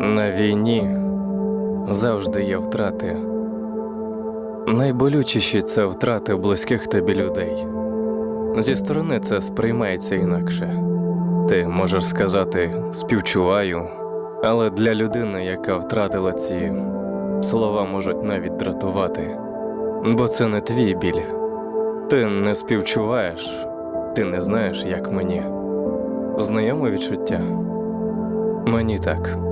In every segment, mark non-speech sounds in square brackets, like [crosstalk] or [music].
На війні завжди є втрати. Найболючіші це втрати близьких тобі людей. Зі сторони це сприймається інакше. Ти можеш сказати співчуваю, але для людини, яка втратила ці слова, можуть навіть дратувати. Бо це не твій біль. Ти не співчуваєш, ти не знаєш, як мені. Знайоме відчуття? Мені так.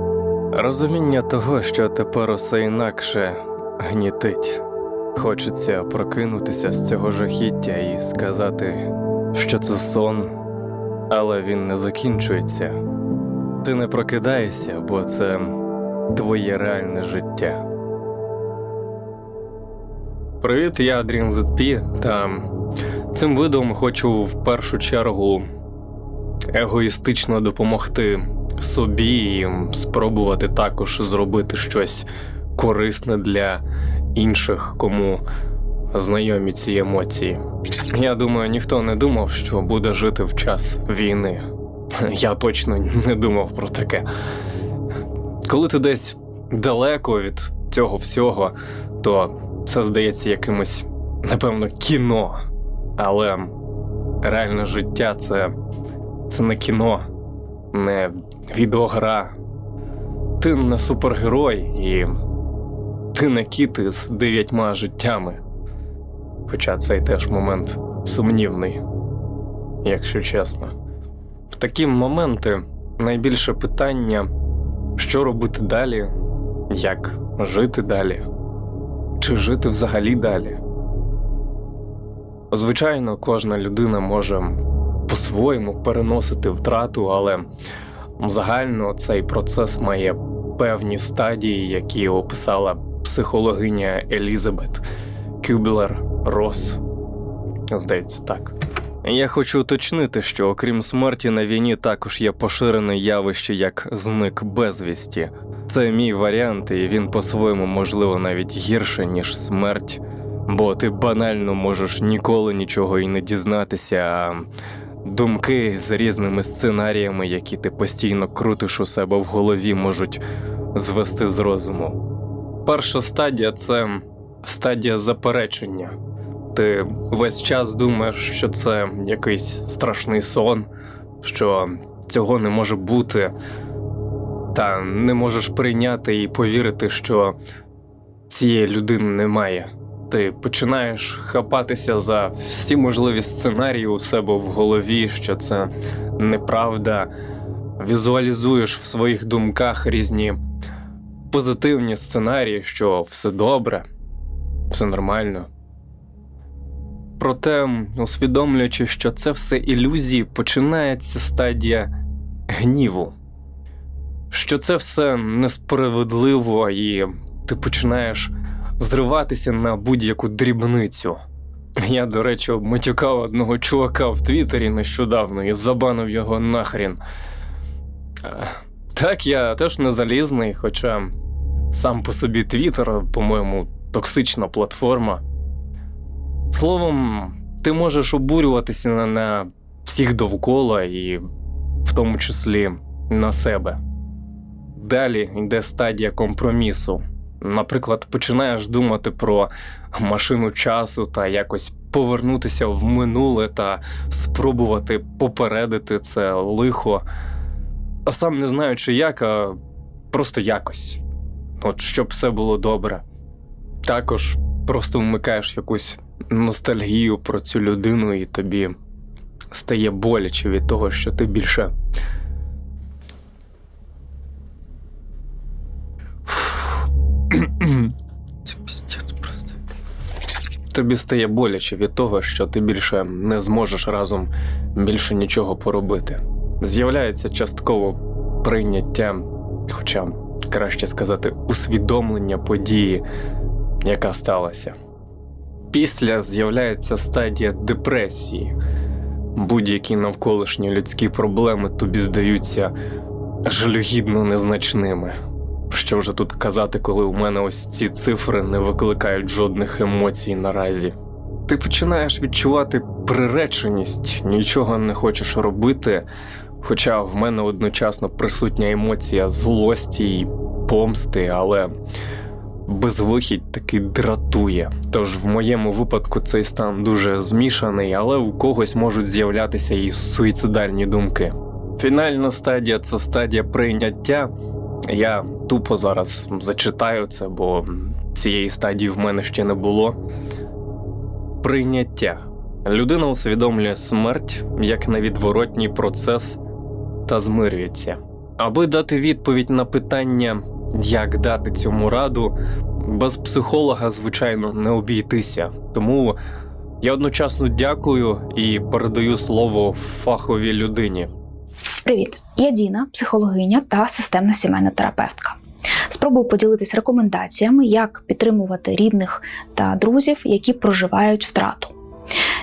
Розуміння того, що тепер усе інакше гнітить. Хочеться прокинутися з цього жахіття і сказати, що це сон, але він не закінчується. Ти не прокидаєшся, бо це твоє реальне життя. Привіт, я Адрін ZP, та цим видом хочу в першу чергу егоїстично допомогти собі і спробувати також зробити щось корисне для інших, кому знайомі ці емоції. Я думаю, ніхто не думав, що буде жити в час війни. [laughs] Я точно не думав про таке. Коли ти десь далеко від цього всього, то це здається якимось, напевно, кіно. Але реальне життя це, це не кіно, не відеогра. Ти не супергерой і ти не кіт із дев'ятьма життями. Хоча цей теж момент сумнівний, якщо чесно. В такі моменти найбільше питання, що робити далі, як жити далі, чи жити взагалі далі. Звичайно, кожна людина може по-своєму переносити втрату, але загально цей процес має певні стадії, які описала психологиня Елізабет Кюблер Рос. Здається, так. Я хочу уточнити, що окрім смерті на війні також є поширене явище як зник безвісті. Це мій варіант, і він по-своєму можливо навіть гірше, ніж смерть, бо ти банально можеш ніколи нічого і не дізнатися, а думки з різними сценаріями, які ти постійно крутиш у себе в голові, можуть звести з розуму. Перша стадія це стадія заперечення. Ти весь час думаєш, що це якийсь страшний сон, що цього не може бути, та не можеш прийняти і повірити, що цієї людини немає. Ти починаєш хапатися за всі можливі сценарії у себе в голові, що це неправда. Візуалізуєш в своїх думках різні позитивні сценарії, що все добре, все нормально. Проте, усвідомлюючи, що це все ілюзії, починається стадія гніву, що це все несправедливо, і ти починаєш зриватися на будь-яку дрібницю. Я, до речі, матюкав одного чувака в Твіттері нещодавно і забанив його нахрін. Е, Так, я теж не залізний, хоча сам по собі Твіттер, по-моєму, токсична платформа. Словом, ти можеш обурюватися на, на всіх довкола і в тому числі на себе. Далі йде стадія компромісу. Наприклад, починаєш думати про машину часу та якось повернутися в минуле та спробувати попередити це лихо. А сам не знаючи як, а просто якось. От щоб все було добре. Також просто вмикаєш якусь ностальгію про цю людину, і тобі стає боляче від того, що ти більше. Тобі стає боляче від того, що ти більше не зможеш разом більше нічого поробити. З'являється частково прийняття, хоча краще сказати, усвідомлення події, яка сталася. Після з'являється стадія депресії. Будь-які навколишні людські проблеми тобі здаються жалюгідно незначними. Що вже тут казати, коли у мене ось ці цифри не викликають жодних емоцій наразі. Ти починаєш відчувати приреченість, нічого не хочеш робити, Хоча в мене одночасно присутня емоція злості й помсти, але безвихідь таки дратує. Тож в моєму випадку цей стан дуже змішаний, але у когось можуть з'являтися і суїцидальні думки. Фінальна стадія це стадія прийняття. Я тупо зараз зачитаю це, бо цієї стадії в мене ще не було. Прийняття. Людина усвідомлює смерть як невідворотній процес та змирюється. Аби дати відповідь на питання, як дати цьому раду, без психолога, звичайно, не обійтися. Тому я одночасно дякую і передаю слово фаховій людині. Привіт, я Діна, психологиня та системна сімейна терапевтка. Спробую поділитись рекомендаціями, як підтримувати рідних та друзів, які проживають втрату.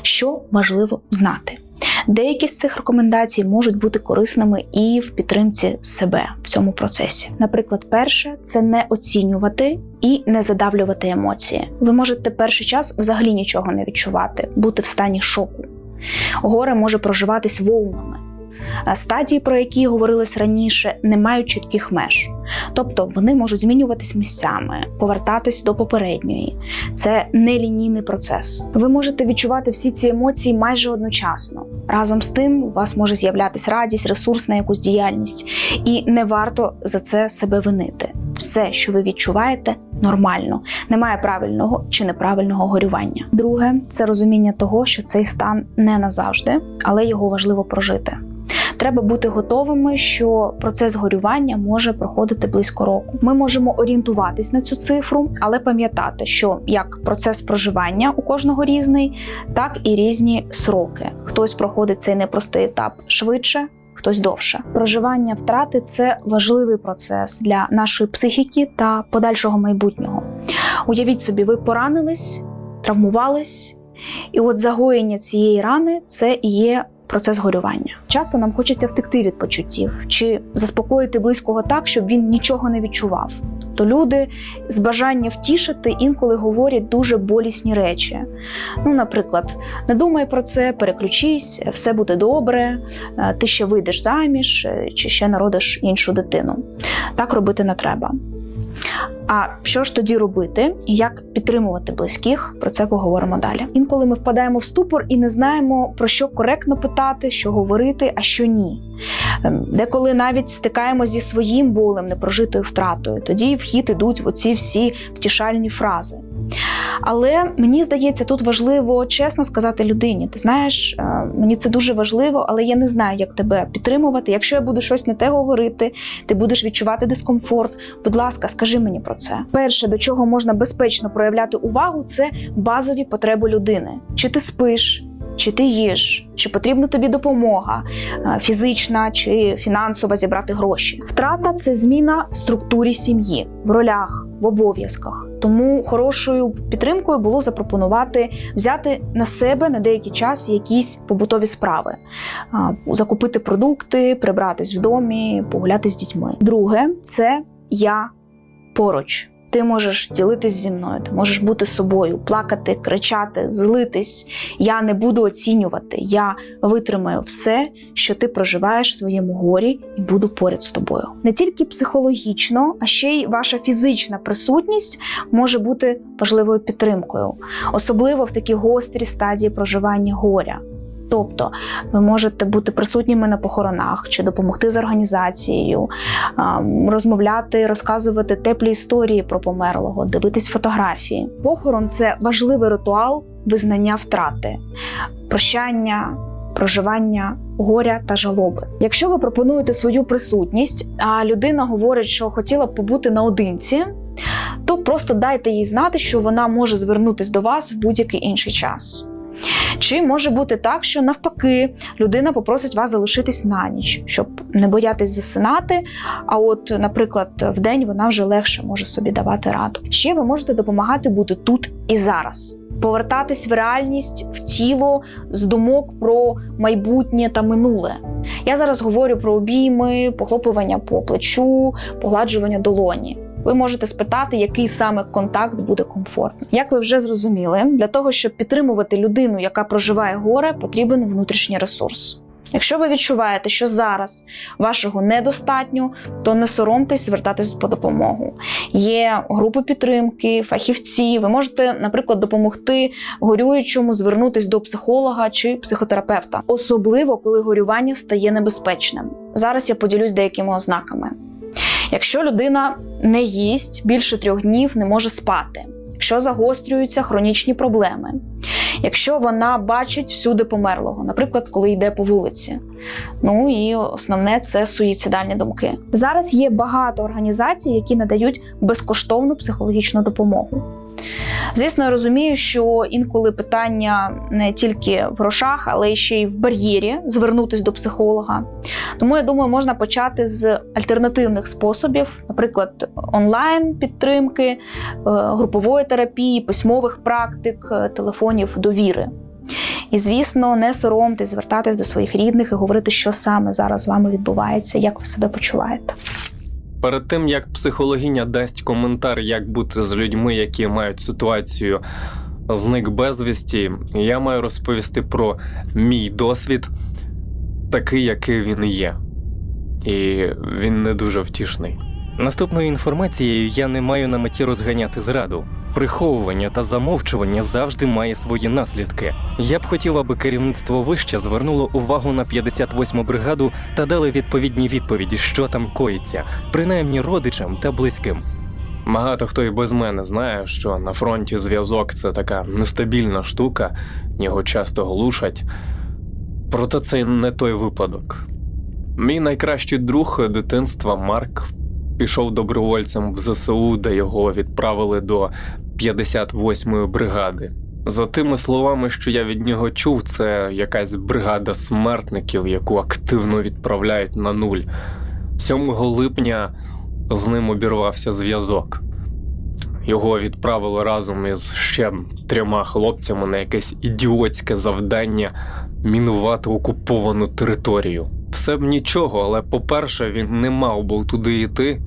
Що важливо знати? Деякі з цих рекомендацій можуть бути корисними і в підтримці себе в цьому процесі. Наприклад, перше це не оцінювати і не задавлювати емоції. Ви можете перший час взагалі нічого не відчувати, бути в стані шоку. Горе може проживатись волнами. А Стадії, про які говорилось раніше, не мають чітких меж, тобто вони можуть змінюватись місцями, повертатись до попередньої. Це нелінійний процес. Ви можете відчувати всі ці емоції майже одночасно. Разом з тим, у вас може з'являтися радість, ресурс на якусь діяльність, і не варто за це себе винити. Все, що ви відчуваєте, нормально, немає правильного чи неправильного горювання. Друге це розуміння того, що цей стан не назавжди, але його важливо прожити. Треба бути готовими, що процес горювання може проходити близько року. Ми можемо орієнтуватись на цю цифру, але пам'ятати, що як процес проживання у кожного різний, так і різні сроки. Хтось проходить цей непростий етап швидше. Хтось довше. Проживання втрати це важливий процес для нашої психіки та подальшого майбутнього. Уявіть собі, ви поранились, травмувались, і от загоєння цієї рани це і є процес горювання. Часто нам хочеться втекти від почуттів чи заспокоїти близького так, щоб він нічого не відчував. Тобто люди з бажання втішити інколи говорять дуже болісні речі. Ну, наприклад, не думай про це, переключись, все буде добре, е, ти ще вийдеш заміж е, чи ще народиш іншу дитину. Так робити не треба. А що ж тоді робити і як підтримувати близьких? Про це поговоримо далі. Інколи ми впадаємо в ступор і не знаємо про що коректно питати, що говорити, а що ні. Ем, Деколи навіть стикаємося зі своїм болем, непрожитою втратою. Тоді в хід ідуть оці всі втішальні фрази. Але мені здається, тут важливо чесно сказати людині: ти знаєш, е, мені це дуже важливо, але я не знаю, як тебе підтримувати. Якщо я буду щось не те говорити, ти будеш відчувати дискомфорт. Будь ласка, скажи мені про це. Перше, до чого можна безпечно проявляти увагу, це базові потреби людини. Чи ти спиш? Чи ти їш, чи потрібна тобі допомога е, фізична чи фінансова зібрати гроші? Втрата це зміна в структурі сім'ї, в ролях, в обов'язках. Тому хорошою підтримкою було запропонувати взяти на себе на деякий час якісь побутові справи, закупити продукти, прибратись в домі, погуляти з дітьми. Друге, це я поруч. Ти можеш ділитись зі мною, ти можеш бути собою, плакати, кричати, злитись. Я не буду оцінювати. Я витримаю все, що ти проживаєш в своєму горі, і буду поряд з тобою. Не тільки психологічно, а ще й ваша фізична присутність може бути важливою підтримкою, особливо в такі гострі стадії проживання горя. Тобто ви можете бути присутніми на похоронах чи допомогти з організацією, розмовляти, розказувати теплі історії про померлого, дивитись фотографії. Похорон це важливий ритуал визнання втрати, прощання. Проживання горя та жалоби. Якщо ви пропонуєте свою присутність, а людина говорить, що хотіла б побути наодинці, то просто дайте їй знати, що вона може звернутися до вас в будь-який інший час. Чи може бути так, що навпаки людина попросить вас залишитись на ніч, щоб не боятись засинати. А от, наприклад, в день вона вже легше може собі давати раду. Ще ви можете допомагати бути тут і зараз. Повертатись в реальність, в тіло з думок про майбутнє та минуле. Я зараз говорю про обійми, похлопування по плечу, погладжування долоні. Ви можете спитати, який саме контакт буде комфортним. Як ви вже зрозуміли, для того, щоб підтримувати людину, яка проживає горе, потрібен внутрішній ресурс. Якщо ви відчуваєте, що зараз вашого недостатньо, то не соромтесь звертатись по допомогу. Є групи підтримки, фахівці. Ви можете, наприклад, допомогти горюючому звернутись до психолога чи психотерапевта, особливо коли горювання стає небезпечним. Зараз я поділюсь деякими ознаками. Якщо людина не їсть більше трьох днів, не може спати, якщо загострюються хронічні проблеми, якщо вона бачить всюди померлого, наприклад, коли йде по вулиці. Ну і основне це суїцидальні думки. Зараз є багато організацій, які надають безкоштовну психологічну допомогу. Звісно, я розумію, що інколи питання не тільки в грошах, але ще й в бар'єрі звернутися до психолога. Тому я думаю, можна почати з альтернативних способів, наприклад, онлайн підтримки, е, групової терапії, письмових практик, е, телефонів довіри. І, звісно, не соромтесь звертатись до своїх рідних і говорити, що саме зараз з вами відбувається, як ви себе почуваєте. Перед тим як психологиня дасть коментар, як бути з людьми, які мають ситуацію зник безвісті, я маю розповісти про мій досвід, такий, який він є. І він не дуже втішний. Наступною інформацією я не маю на меті розганяти зраду. Приховування та замовчування завжди має свої наслідки. Я б хотів, аби керівництво вище звернуло увагу на 58-му бригаду та дали відповідні відповіді, що там коїться, принаймні родичам та близьким. Багато хто і без мене знає, що на фронті зв'язок це така нестабільна штука, його часто глушать. Проте це не той випадок. Мій найкращий друг дитинства Марк пішов добровольцем в ЗСУ, де його відправили до 58-ї бригади. За тими словами, що я від нього чув, це якась бригада смертників, яку активно відправляють на нуль. 7 липня з ним обірвався зв'язок. Його відправили разом із ще трьома хлопцями на якесь ідіотське завдання мінувати окуповану територію. Все б нічого, але по-перше, він не мав був туди йти.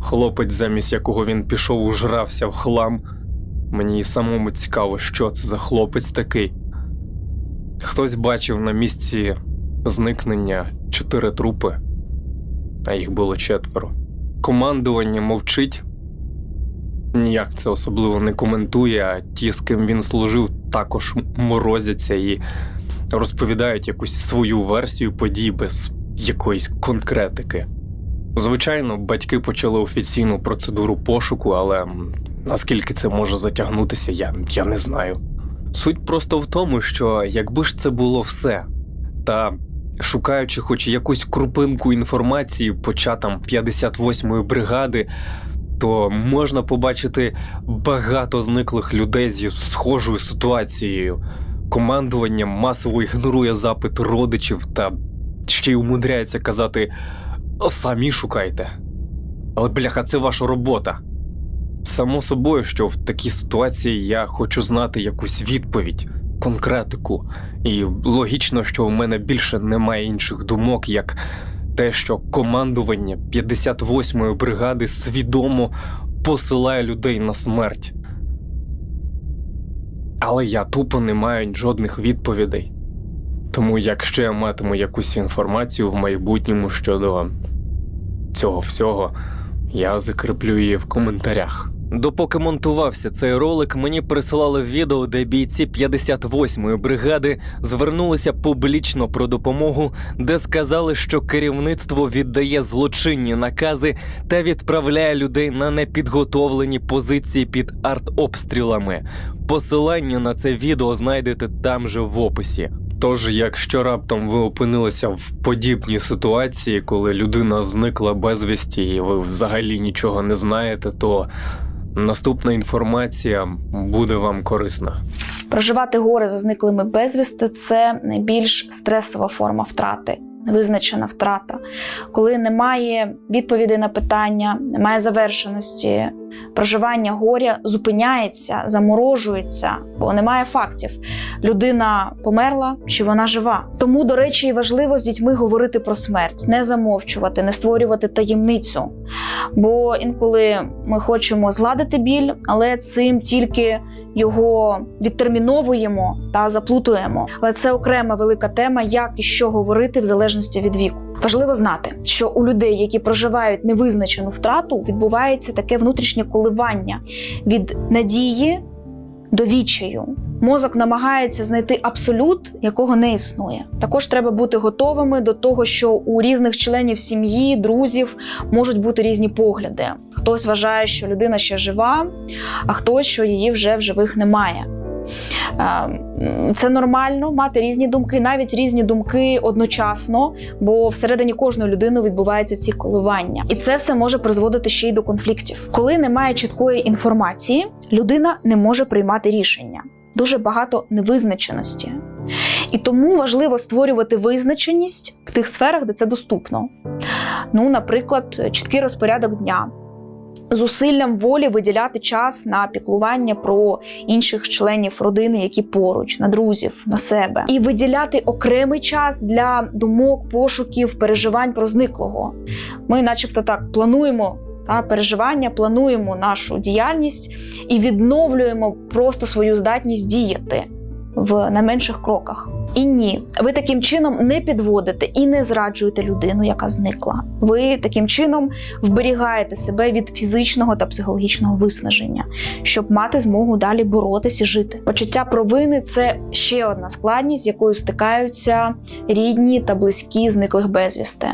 Хлопець, замість якого він пішов, ужрався в хлам. Мені і самому цікаво, що це за хлопець такий. Хтось бачив на місці зникнення чотири трупи, а їх було четверо. Командування мовчить, ніяк це особливо не коментує, а ті, з ким він служив, також морозяться і розповідають якусь свою версію подій без якоїсь конкретики. Звичайно, батьки почали офіційну процедуру пошуку, але наскільки це може затягнутися, я, я не знаю. Суть просто в тому, що якби ж це було все, та шукаючи хоч якусь крупинку інформації по чатам 58-ї бригади, то можна побачити багато зниклих людей зі схожою ситуацією. Командування масово ігнорує запит родичів та ще й умудряється казати самі шукайте. Але бляха, це ваша робота. Само собою, що в такій ситуації я хочу знати якусь відповідь, конкретику. І логічно, що у мене більше немає інших думок, як те, що командування 58-ї бригади свідомо посилає людей на смерть. Але я тупо не маю жодних відповідей. Тому, якщо я матиму якусь інформацію в майбутньому щодо цього всього, я закріплю її в коментарях. Допоки монтувався цей ролик, мені присилали відео, де бійці 58-ї бригади звернулися публічно про допомогу, де сказали, що керівництво віддає злочинні накази та відправляє людей на непідготовлені позиції під артобстрілами. Посилання на це відео знайдете там же в описі. Тож, якщо раптом ви опинилися в подібній ситуації, коли людина зникла безвісті і ви взагалі нічого не знаєте, то наступна інформація буде вам корисна. Проживати горе за зниклими безвісти це найбільш стресова форма втрати, невизначена втрата, коли немає відповідей на питання, немає завершеності, проживання горя зупиняється, заморожується, бо немає фактів. Людина померла чи вона жива. Тому, до речі, важливо з дітьми говорити про смерть, не замовчувати, не створювати таємницю. Бо інколи ми хочемо згладити біль, але цим тільки його відтерміновуємо та заплутуємо. Але це окрема велика тема, як і що говорити в залежності від віку. Важливо знати, що у людей, які проживають невизначену втрату, відбувається таке внутрішнє коливання від надії до вічаю. Мозок намагається знайти абсолют, якого не існує. Також треба бути готовими до того, що у різних членів сім'ї, друзів можуть бути різні погляди. Хтось вважає, що людина ще жива, а хтось, що її вже в живих немає. Це нормально мати різні думки, навіть різні думки одночасно, бо всередині кожної людини відбуваються ці коливання, і це все може призводити ще й до конфліктів. Коли немає чіткої інформації, людина не може приймати рішення. Дуже багато невизначеності. І тому важливо створювати визначеність в тих сферах, де це доступно. Ну, наприклад, чіткий розпорядок дня, зусиллям волі виділяти час на піклування про інших членів родини, які поруч, на друзів, на себе, і виділяти окремий час для думок, пошуків, переживань про зниклого. Ми, начебто, так плануємо. Та переживання, плануємо нашу діяльність і відновлюємо просто свою здатність діяти в найменших кроках. І ні, ви таким чином не підводите і не зраджуєте людину, яка зникла. Ви таким чином вберігаєте себе від фізичного та психологічного виснаження, щоб мати змогу далі боротися і жити. Почуття провини це ще одна складність, з якою стикаються рідні та близькі зниклих безвісти.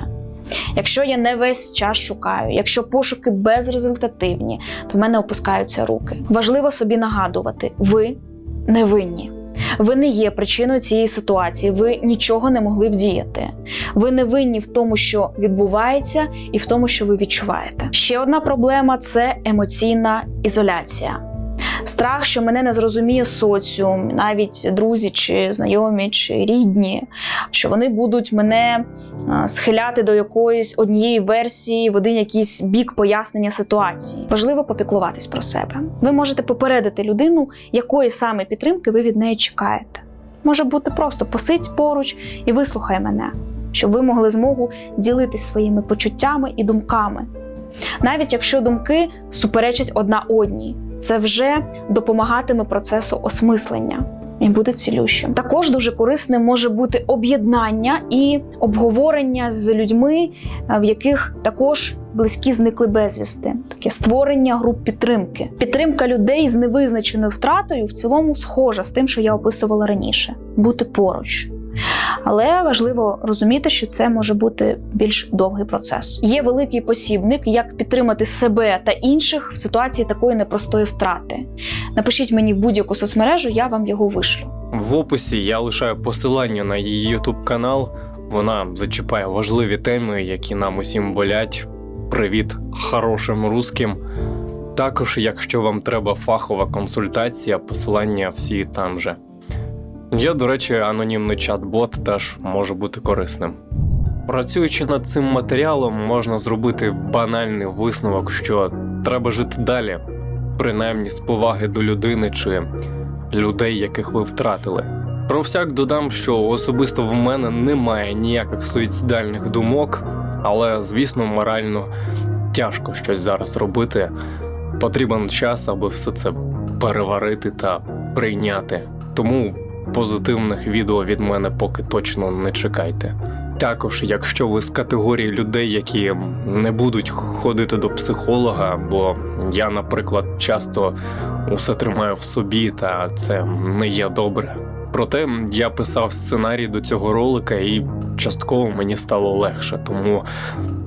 Якщо я не весь час шукаю, якщо пошуки безрезультативні, то в мене опускаються руки. Важливо собі нагадувати: ви не винні. Ви не є причиною цієї ситуації, ви нічого не могли б діяти. Ви не винні в тому, що відбувається, і в тому, що ви відчуваєте. Ще одна проблема це емоційна ізоляція. Страх, що мене не зрозуміє соціум, навіть друзі, чи знайомі, чи рідні, що вони будуть мене е, схиляти до якоїсь однієї версії в один якийсь бік пояснення ситуації. Важливо попіклуватись про себе. Ви можете попередити людину, якої саме підтримки ви від неї чекаєте. Може бути просто посидь поруч і вислухай мене, щоб ви могли змогу ділитись своїми почуттями і думками. Навіть якщо думки суперечать одна одній, це вже допомагатиме процесу осмислення і буде цілющим. Також дуже корисним може бути об'єднання і обговорення з людьми, е, в яких також близькі зникли безвісти, таке створення груп підтримки. Підтримка людей з невизначеною втратою в цілому схожа з тим, що я описувала раніше бути поруч. Але важливо розуміти, що це може бути більш довгий процес. Є великий посібник, як підтримати себе та інших в ситуації такої непростої втрати. Напишіть мені в будь-яку соцмережу, я вам його вишлю. В описі я лишаю посилання на її YouTube канал. Вона зачіпає важливі теми, які нам усім болять. Привіт хорошим русським. Також, якщо вам треба фахова консультація, посилання всі там же. Я, до речі, анонімний чат-бот теж може бути корисним. Працюючи над цим матеріалом, можна зробити банальний висновок, що треба жити далі, принаймні з поваги до людини чи людей, яких ви втратили. Про всяк додам, що особисто в мене немає ніяких суїцидальних думок, але, звісно, морально тяжко щось зараз робити. Потрібен час, аби все це переварити та прийняти. Тому позитивних відео від мене поки точно не чекайте. Також, якщо ви з категорії людей, які не будуть ходити до психолога, бо я, наприклад, часто усе тримаю в собі, та це не є добре. Проте я писав сценарій до цього ролика, і частково мені стало легше. Тому,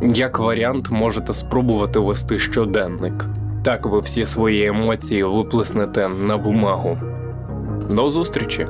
як варіант, можете спробувати вести щоденник. Так ви всі свої емоції виплеснете на бумагу. До зустрічі!